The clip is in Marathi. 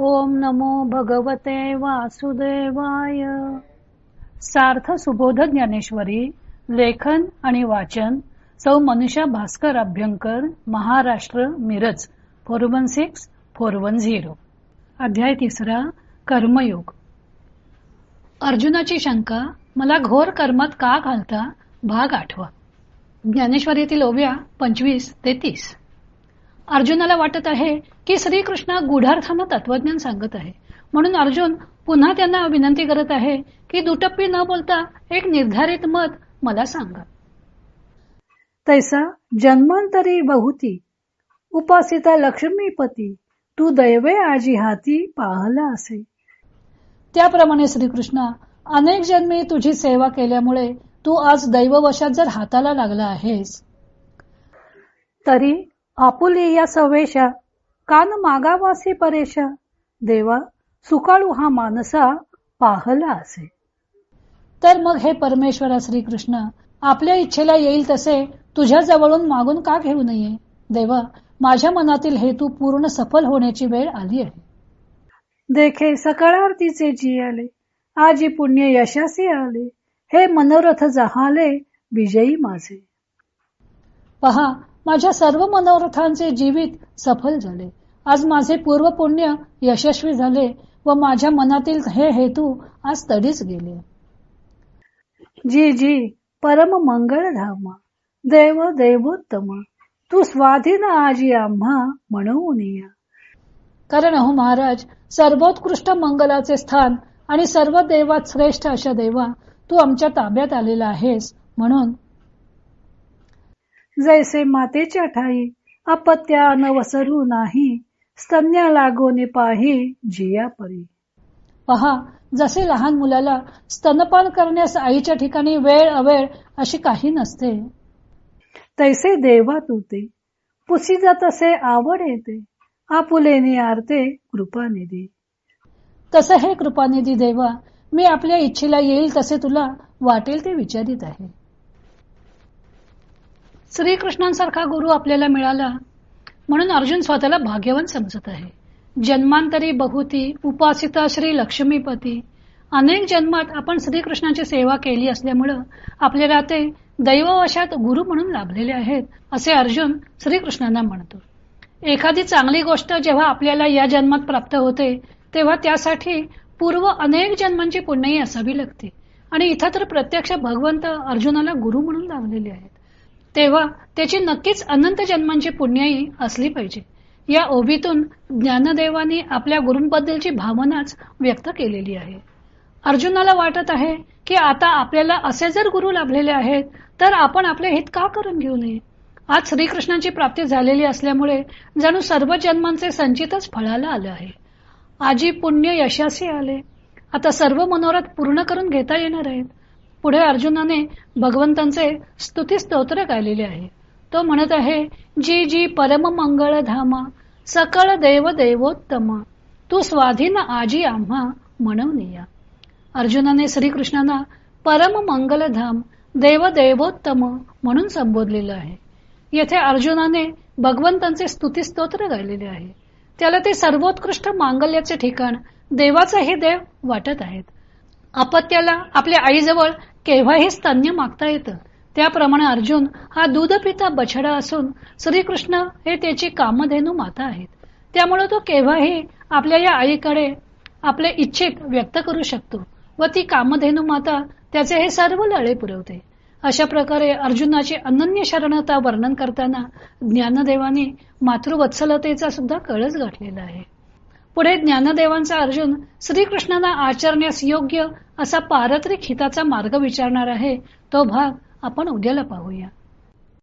ओम नमो भगवते वासुदेवाय. सार्थ सुबोध ज्ञानेश्वरी लेखन आणि वाचन सौ Manusha Bhaskar Abhyankar Maharashtra Miraj four one six four one zero. अध्याय तिसरा कर्मयोग. अर्जुनाची शंका मला घोर कर्मात का घालता? भाग आठवा. ज्ञानेश्वरीतील ओव्या पंचवीस ते तीस. अर्जुनाला वाटत आहे की श्रीकृष्ण गुढार्थानं तत्वज्ञान सांगत आहे. म्हणून अर्जुन पुन्हा त्यांना विनंती करत आहे की दुटप्पी न बोलता एक निर्धारित मत मला सांगा. तैसा जन्मांतरी बहुती उपासिता लक्ष्मीपती तू दैवे आजी हाती पाहला असे. त्याप्रमाणे श्रीकृष्ण अनेक जन्मी तुझी सेवा केल्यामुळे तू आज दैववशात जर हाताला लागला आहेस. तरी आपुली या सवेशा कान मागावासी परेशा. देवा सुकाळू हा मानसा पाहला असे. तर मग हे परमेश्वरा श्रीकृष्ण आपल्या इच्छेला येईल तसे तुझ्या जवळून मागून का घेऊ नये? देवा माझ्या मनातील हेतू पूर्ण सफल होण्याची वेळ आली आहे. देखे सकाळार्थीचे जी आले. आजी पुण्य यशासी आले. हे मनोरथ जहाले विजयी माझे. पहा माझ्या सर्व मनोरथांचे जीवित सफल झाले. आज माझे पूर्व पुण्य यशस्वी झाले व माझ्या मनातील हे हेतू आज तडीच गेले. जी जी परम मंगळ धामा. देव देवोत्तम. तू स्वाधीन आजी आम्हा म्हणून या. कारण अहो महाराज सर्वोत्कृष्ट मंगलाचे स्थान आणि सर्व देवात श्रेष्ठ अशा देवा तू आमच्या ताब्यात आलेला आहेस म्हणून जैसे मातेच्या ठाई अपत्या नवसरू नाही स्तन्या लागोने पाही जिया परी. पहा जसे लहान मुलाला स्तनपान करण्यास आईच्या ठिकाणी वेळ अवेळ अशी काही नसते. तैसे देवा तुते पुसिजा तसे आवड येते आपुलेने आरते कृपानिधी. तसं हे कृपानिधी देवा मी आपल्या इच्छेला येईल तसे तुला वाटेल ते विचारित आहे. श्रीकृष्णांसारखा गुरु आपल्याला मिळाला म्हणून अर्जुन स्वतःला भाग्यवान समजत आहे. जन्मांतरी बहुती उपासिता श्री लक्ष्मीपती. अनेक जन्मात आपण श्रीकृष्णाची सेवा केली असल्यामुळं आपल्याला ते दैववशात गुरु म्हणून लाभलेले आहेत असे अर्जुन श्रीकृष्णांना म्हणतो. एखादी चांगली गोष्ट जेव्हा आपल्याला या जन्मात प्राप्त होते तेव्हा त्यासाठी पूर्व अनेक जन्मांची पुण्यही असावी लागते. आणि इथं तर प्रत्यक्ष भगवंत अर्जुनाला गुरु म्हणून लाभलेले आहेत. तेव्हा त्याची नक्कीच अनंत जन्मांची पुण्याई असली पाहिजे. या ओबीतून ज्ञानदेवानी आपल्या गुरूंबद्दलची भावनाच व्यक्त केलेली आहे. अर्जुनाला वाटत आहे की आता आपल्याला असे जर गुरु लाभलेले आहेत तर आपण आपले हित का करून घेऊ नये? आज श्रीकृष्णाची प्राप्ती झालेली असल्यामुळे जणू सर्व जन्मांचे संचितच फळाला आलं आहे. आजी पुण्य यशासी आले. आता सर्व मनोरथ पूर्ण करून घेता येणार आहेत. पुढे अर्जुनाने भगवंतांचे स्तुती स्तोत्र गायलेले आहे. तो म्हणत आहे जी जी परम मंगळ धामा सकळ देव देवोत्तम तू स्वाधीन आजी आम्हा म्हणून अर्जुनाने श्रीकृष्णांना परम मंगल धाम देव देवोत्तम म्हणून संबोधलेलं आहे. येथे अर्जुनाने भगवंतांचे स्तुती स्तोत्र गायलेले आहे. त्याला ते सर्वोत्कृष्ट मांगल्याचे ठिकाण देवाचाही देव वाटत आहेत. अपत्याला आपल्या आईजवळ केव्हाही स्तन्य मागता येतं. त्याप्रमाणे अर्जुन हा दूध पिता बछडा असून श्रीकृष्ण हे त्याची कामधेनू माता आहेत. त्यामुळे तो केव्हाही आपल्या या आईकडे आपले इच्छित व्यक्त करू शकतो व ती कामधेनू माता त्याचे हे सर्व लळे पुरवते. अशा प्रकारे अर्जुनाची अनन्य शरणता वर्णन करताना ज्ञानदेवाने मातृवत्सलतेचा सुद्धा कळस गाठलेला आहे. पुढे ज्ञानदेवांचा अर्जुन श्रीकृष्णांना आचरण्यास योग्य असा पारत्रिक हिताचा मार्ग विचारणार आहे तो भाग आपण उद्याला पाहूया.